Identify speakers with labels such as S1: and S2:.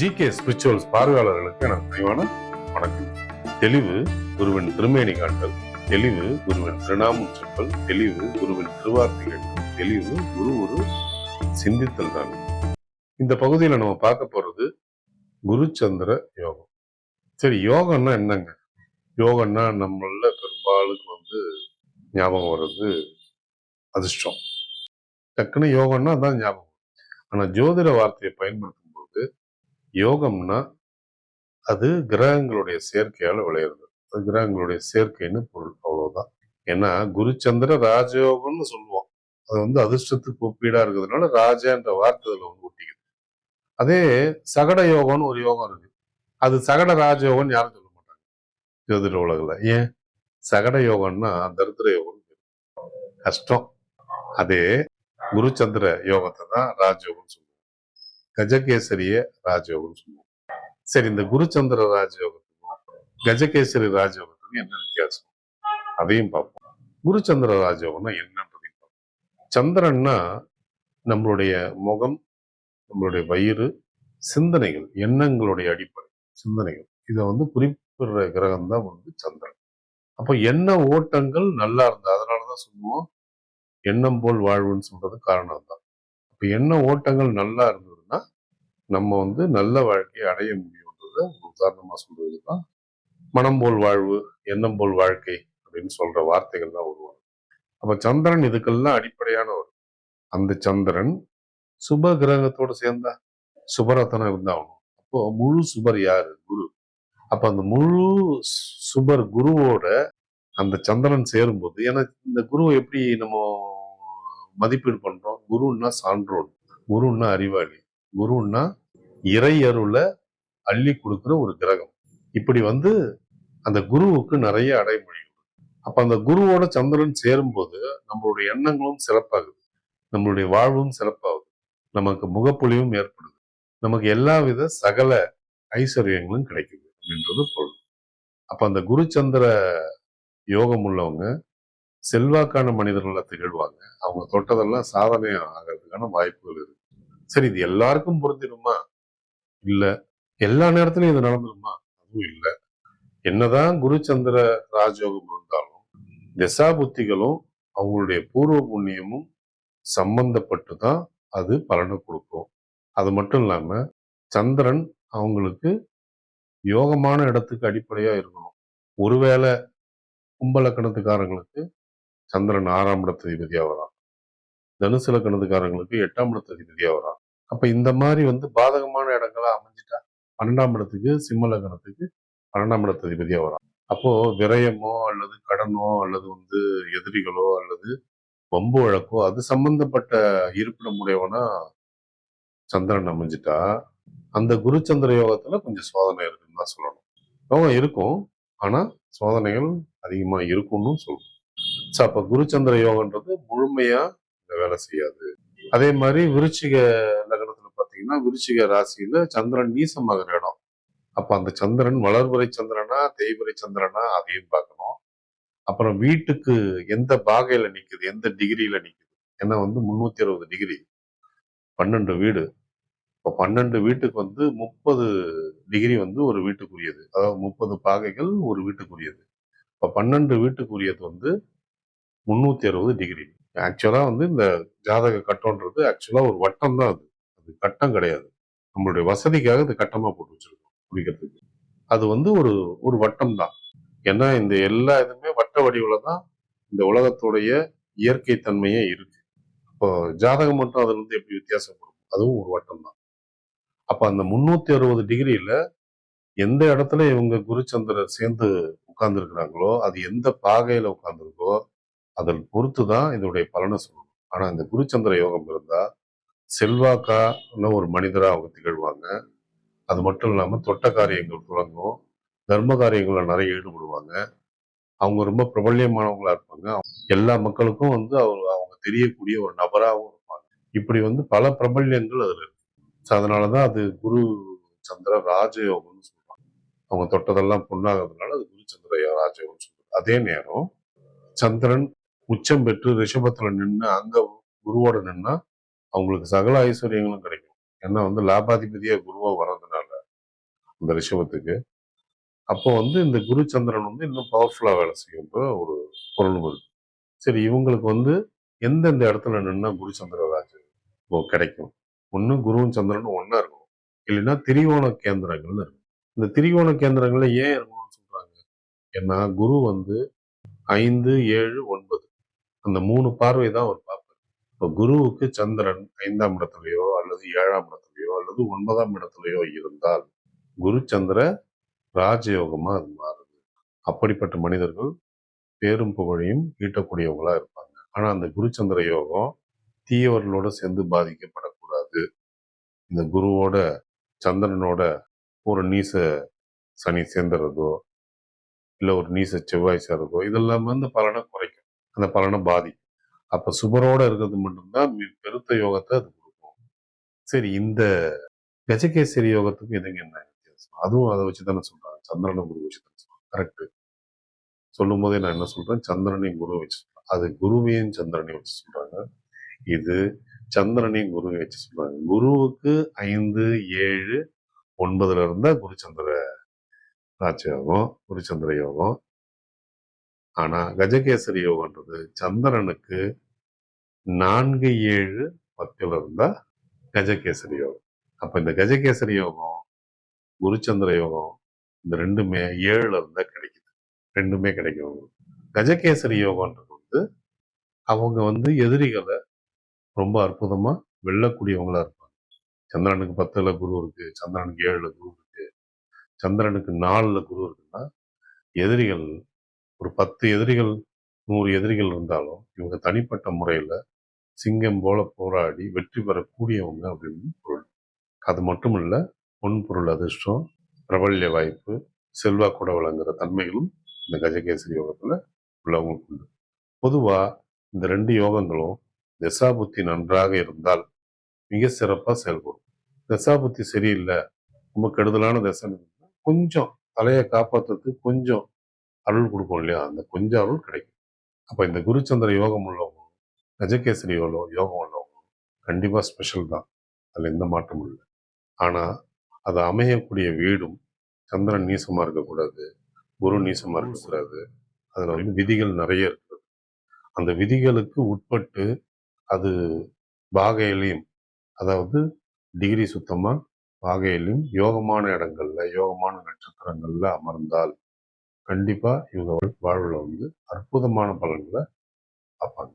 S1: G K spirituals பார்வையாளர்களுக்கு எனக்கு பணிவான வணக்கம். தெளிவு குருவின் திருமேனி காண்டல் தெளிவு குருவின் திருநாமம் செப்பல் தெளிவு குருவின் திருவார்த்தை கேட்டல் தெளிவு குரு ஒரு சிந்தித்தல் தான். இந்த பகுதியில நம்ம பார்க்க போறது குருச்சந்திர யோகம். சரி யோகம்னா என்னங்க? யோகம்னா நம்மள பெரும்பாலுக்கு வந்து ஞாபகம் வர்றது அதிர்ஷ்டம். டக்குன்னு யோகம்னா அதான் ஞாபகம். ஆனா ஜோதிட வார்த்தையை பயன்படுத்தும் யோகம்னா அது கிரகங்களுடைய சேர்க்கையால் விளையிறது. அது கிரகங்களுடைய சேர்க்கைன்னு பொருள் அவ்வளவுதான். ஏன்னா குருச்சந்திர ராஜயோகம்னு சொல்லுவோம். அது வந்து அதிர்ஷ்டத்துக்கு ஒப்பீடா இருக்கிறதுனால ராஜான்ற வார்த்தை அதில் வந்து ஒட்டிக்குது. அதே சகட யோகம்னு ஒரு யோகம் இருக்கு. அது சகட ராஜயோகம்னு யாரும் சொல்ல மாட்டாங்க. ஜோதிட உலகில். ஏன்? சகட யோகம்னா தரித்திர யோகம் கஷ்டம். அதே குருச்சந்திர யோகத்தை தான் ராஜயோகம்னு சொல்லுவோம் கஜகேசரிய ராஜயோகம்னு சொல்லுவோம். சரி இந்த குருச்சந்திர ராஜயோகத்துக்கும் கஜகேசரி ராஜயோகத்துக்கும் என்ன வித்தியாசம்? அதையும் பார்ப்போம். குருச்சந்திர ராஜயோகம்னா என்னன்றதையும் பார்ப்போம். சந்திரன்னா நம்மளுடைய முகம் நம்மளுடைய வயிறு சிந்தனைகள் எண்ணங்களுடைய அடிப்படை சிந்தனைகள். இதை வந்து குறிப்பிடுற கிரகம் தான் வந்து சந்திரன். அப்போ எண்ண ஓட்டங்கள் நல்லா இருந்தா அதனாலதான் சொல்லுவோம் எண்ணம் போல் வாழ்வுன்னு சொல்றது காரணம் தான் இப்போ எண்ண ஓட்டங்கள் நல்லா இருந்தது நம்ம வந்து நல்ல வாழ்க்கையை அடைய முடியுன்றத உதாரணமாக சொல்றது தான் மனம் போல் வாழ்வு எண்ணம் போல் வாழ்க்கை அப்படின்னு சொல்ற வார்த்தைகள் தான் உருவாகும். அப்ப சந்திரன் இதுக்கெல்லாம் அடிப்படையானவர். அந்த சந்திரன் சுப கிரகத்தோட சேர்ந்தா சுபரத்தனம் இருந்தாகணும் அப்போ முழு சுபர் யாரு? குரு. அப்ப அந்த முழு சுபர் குருவோட அந்த சந்திரன் சேரும்போது ஏன்னா இந்த குருவை எப்படி நம்ம மதிப்பீடு பண்றோம்? குருன்னா சான்றோன். குருன்னா அறிவாளி. குருன்னா இறை அருளை அள்ளி கொடுக்குற ஒரு கிரகம். இப்படி வந்து அந்த குருவுக்கு நிறைய அடைமொழி அப்ப அந்த குருவோட சந்திரன் சேரும்போது நம்மளுடைய எண்ணங்களும் சிறப்பாகுது. நம்மளுடைய வாழ்வும் சிறப்பாகுது. நமக்கு முகப்பொழிவும் ஏற்படுது. நமக்கு எல்லாவித சகல ஐஸ்வர்யங்களும் கிடைக்குது அப்படின்றது பொருள். அப்ப அந்த குரு சந்திர யோகம் உள்ளவங்க செல்வாக்கான மனிதர்களா திகழ்வாங்க. அவங்க தொட்டதெல்லாம் சாதனை ஆகிறதுக்கான வாய்ப்புகள் இருக்கு. சரி இது எல்லாருக்கும் பொருந்திடுமா? இல்ல. எல்லா நேரத்திலும் இது நடந்துருமா அதுவும் இல்ல. என்னதான் குருச்சந்திர ராஜயோகம் இருந்தாலும் திசா புத்திகளும் அவங்களுடைய பூர்வ புண்ணியமும் சம்பந்தப்பட்டு தான் அது பலனை கொடுக்கும். அது மட்டும் இல்லாம சந்திரன் அவங்களுக்கு யோகமான இடத்துக்கு அடிப்படையா இருக்கணும். ஒருவேளை கும்பலக்கணத்துக்காரங்களுக்கு சந்திரன் ஆறாம் இடத்து அதிபதியாக வரான். தனுசு லக்கணத்துக்காரங்களுக்கு எட்டாம் இடத்து அதிபதியா வரான். அப்ப இந்த மாதிரி வந்து பாதகமான இடங்களா அமைஞ்சிட்டா பன்னெண்டாம் இடத்துக்கு சிம்ம லக்கணத்துக்கு பன்னெண்டாம் இடத்து அதிபதியா வரான். அப்போ விரயமோ அல்லது கடனோ அல்லது வந்து எதிரிகளோ அல்லது வம்பு வழக்கோ அது சம்பந்தப்பட்ட இருப்பிடமுடையவனா சந்திரன் அமைஞ்சிட்டா அந்த குருச்சந்திர யோகத்துல கொஞ்சம் சோதனை இருக்குன்னு தான் சொல்லணும். யோகம் இருக்கும். ஆனா சோதனைகள் அதிகமா இருக்கும்னு சொல்லணும் ஸோ அப்ப குருச்சந்திர யோகன்றது முழுமையா வேலை செய்யாது. அதே மாதிரி விருச்சிக லக்னத்துல பாத்தீங்கன்னா விருச்சிக ராசியில சந்திரன் நீசமாகிற இடம். அப்ப அந்த சந்திரன் வளர்புரை சந்திரனா தேய்புரை சந்திரனா அதையும் பார்க்கணும். அப்புறம் வீட்டுக்கு எந்த பாகையில நிக்குது எந்த டிகிரியில நிக்குது? ஏன்னா வந்து முன்னூத்தி அறுபது டிகிரி. பன்னெண்டு வீடு. இப்போ பன்னெண்டு வீட்டுக்கு வந்து முப்பது டிகிரி வந்து ஒரு வீட்டுக்குரியது. அதாவது முப்பது பாகைகள் ஒரு வீட்டுக்குரியது. இப்போ பன்னெண்டு வீட்டுக்குரியது வந்து முந்நூற்றி அறுபது டிகிரி. ஆக்சுவலாக வந்து இந்த ஜாதக கட்டம்ன்றது ஆக்சுவலாக ஒரு வட்டம் தான் அது. அது கட்டம் கிடையாது. நம்மளுடைய வசதிக்காக இது கட்டமாக போட்டு வச்சிருக்கோம் குடிக்கிறதுக்கு அது வந்து ஒரு ஒரு வட்டம் தான் ஏன்னா இந்த எல்லா இதுவுமே வட்ட வடிவில் தான் இந்த உலகத்துடைய இயற்கை தன்மையே இருக்கு. இப்போ ஜாதகம் மட்டும் அதுல இருந்து எப்படி வித்தியாசப்படும் அதுவும் ஒரு வட்டம் தான் அப்போ அந்த முந்நூற்றி அறுபது டிகிரியில் எந்த இடத்துல இவங்க குருச்சந்திரர் சேர்ந்து உட்கார்ந்துருக்குறாங்களோ அது எந்த பாகையில் உட்கார்ந்துருக்கோ அதில் பொறுத்து தான் இதனுடைய பலனை சொல்லணும். ஆனால் இந்த குருச்சந்திர யோகம் இருந்தால் செல்வாக்கான ஒரு மனிதராக அவங்க திகழ்வாங்க. அது மட்டும் இல்லாமல் தொட்ட காரியங்கள் தொடங்கும். தர்ம காரியங்களில் நிறைய ஈடுபடுவாங்க. அவங்க ரொம்ப பிரபல்யமானவங்களா இருப்பாங்க. எல்லா மக்களுக்கும் வந்து அவங்க அவங்க தெரியக்கூடிய ஒரு நபராகவும் இருப்பாங்க. இப்படி வந்து பல பிரபல்யங்கள் அதில் இருக்கு. அதனால தான் அது குரு சந்திர ராஜயோகம்னு சொல்லுவாங்க அவங்க தொட்டதெல்லாம் பொண்ணாகிறதுனால அது குரு சந்திர ராஜயோகம்னு சொல்லுவாங்க அதே நேரம் சந்திரன் உச்சம் பெற்று ரிஷபத்துல நின்று அங்க குருவோட நின்னா அவங்களுக்கு சகல ஐஸ்வர்யங்களும் கிடைக்கும். ஏன்னா வந்து லாபாதிபதியா குருவா வர்றதுனால அந்த ரிஷபத்துக்கு. அப்போ வந்து இந்த குரு சந்திரன் வந்து இன்னும் பவர்ஃபுல்லா வேலை செய்யுன்ற ஒரு பொருளும் இருக்கு. சரி இவங்களுக்கு வந்து எந்தெந்த இடத்துல நின்னா குரு சந்திர ராஜு கிடைக்கும்? ஒண்ணு குருவும் சந்திரனும் ஒண்ணா இருக்கும் இல்லைன்னா திரிகோண கேந்திரங்கள்னு இருக்கும் இந்த திரிகோண கேந்திரங்கள்ல ஏன் இருக்கணும்னு சொல்றாங்க? ஏன்னா குரு வந்து ஐந்து ஏழு ஒன்பது அந்த மூணு பார்வை தான் அவர் பார்ப்பார். இப்போ குருவுக்கு சந்திரன் ஐந்தாம் இடத்துலையோ அல்லது ஏழாம் இடத்துலையோ அல்லது ஒன்பதாம் இடத்துலையோ இருந்தால் குரு சந்திர ராஜயோகமா அது மாறுது. அப்படிப்பட்ட மனிதர்கள் பேரும் புகழையும் ஈட்டக்கூடியவங்களா இருப்பாங்க. ஆனா அந்த குருச்சந்திர யோகம் தீயவர்களோட சேர்ந்து பாதிக்கப்படக்கூடாது. இந்த குருவோட சந்திரனோட ஒரு நீச சனி சேர்ந்துறதோ இல்லை ஒரு நீச செவ்வாய் சேர்றதோ இதெல்லாம் வந்து பலனை குறைக்கும். அந்த பலனை பாதிக்கும். அப்ப சுபரோட இருக்கிறது மட்டும்தான் மிக பெருத்த யோகத்தை அது கொடுக்கும். சரி இந்த கஜகேசரி யோகத்துக்கு எதுங்க என்ன வித்தியாசம்? அதுவும் அதை வச்சு தானே சொல்றாங்க. சந்திரனை குரு வச்சு தானே சொல்றாங்க. கரெக்டு சொல்லும் போதே நான் என்ன சொல்றேன்? சந்திரனையும் குரு வச்சு சொல்றேன் அது குருவையும் சந்திரனையும் வச்சு சொல்றாங்க. இது சந்திரனையும் குருவை வச்சு சொல்றாங்க. குருவுக்கு ஐந்து ஏழு ஒன்பதுல இருந்தா குருச்சந்திர ராஜயோகம் குருச்சந்திர யோகம் ஆனா கஜகேசரி யோகன்றது சந்திரனுக்கு நான்கு ஏழு பத்தில் இருந்தா கஜகேசரி யோகம். அப்ப இந்த கஜகேசரி யோகம் குருச்சந்திர யோகம் இந்த ரெண்டுமே ஏழுல இருந்தா கிடைக்குது. ரெண்டுமே கிடைக்கும். கஜகேசரி யோகன்றது வந்து அவங்க வந்து எதிரிகளை ரொம்ப அற்புதமா வெல்லக்கூடியவங்களா இருப்பாங்க. சந்திரனுக்கு பத்துல குரு இருக்கு சந்திரனுக்கு ஏழுல குரு இருக்கு சந்திரனுக்கு நாலுல குரு இருக்குன்னா எதிரிகள் ஒரு பத்து எதிரிகள் நூறு எதிரிகள் இருந்தாலும் இவங்க தனிப்பட்ட முறையில் சிங்கம் போல போராடி வெற்றி பெறக்கூடியவங்க அப்படின்னு பொருள். அது மட்டும் இல்லை பொன் பொருள் அதிர்ஷ்டம் பிரபல்ய வாய்ப்பு செல்வாக்கூட வழங்குற தன்மைகளும் இந்த கஜகேசரி யோகத்தில் உள்ளவங்களுக்கு உண்டு. பொதுவாக இந்த ரெண்டு யோகங்களும் தசாபுத்தி நன்றாக இருந்தால் மிக சிறப்பாக செயல்படும். தசாபுத்தி சரியில்லை ரொம்ப கெடுதலான தசை கொஞ்சம் தலையை காப்பாத்துறதுக்கு கொஞ்சம் அருள் கொடுக்கும் இல்லையா? அந்த கொஞ்சம் அருள் கிடைக்கும். அப்ப இந்த குருச்சந்திர யோகம் உள்ளவங்க கஜகேசரி யோகம் யோகம் உள்ளவங்க கண்டிப்பா ஸ்பெஷல் தான். அதுல எந்த மாற்றமும் இல்லை. ஆனா அது அமையக்கூடிய வீடும் சந்திரன் நீசமா இருக்கக்கூடாது குரு நீசமா இருக்கக்கூடாது. அதுல வந்து விதிகள் நிறைய இருக்குது. அந்த விதிகளுக்கு உட்பட்டு அது பாகையிலையும் அதாவது டிகிரி சுத்தமா பாகையிலையும் யோகமான இடங்கள்ல யோகமான நட்சத்திரங்கள்ல அமர்ந்தால் கண்டிப்பாக இவங்க வாழ்வில் வந்து அற்புதமான பலன்களை பார்ப்பாங்க.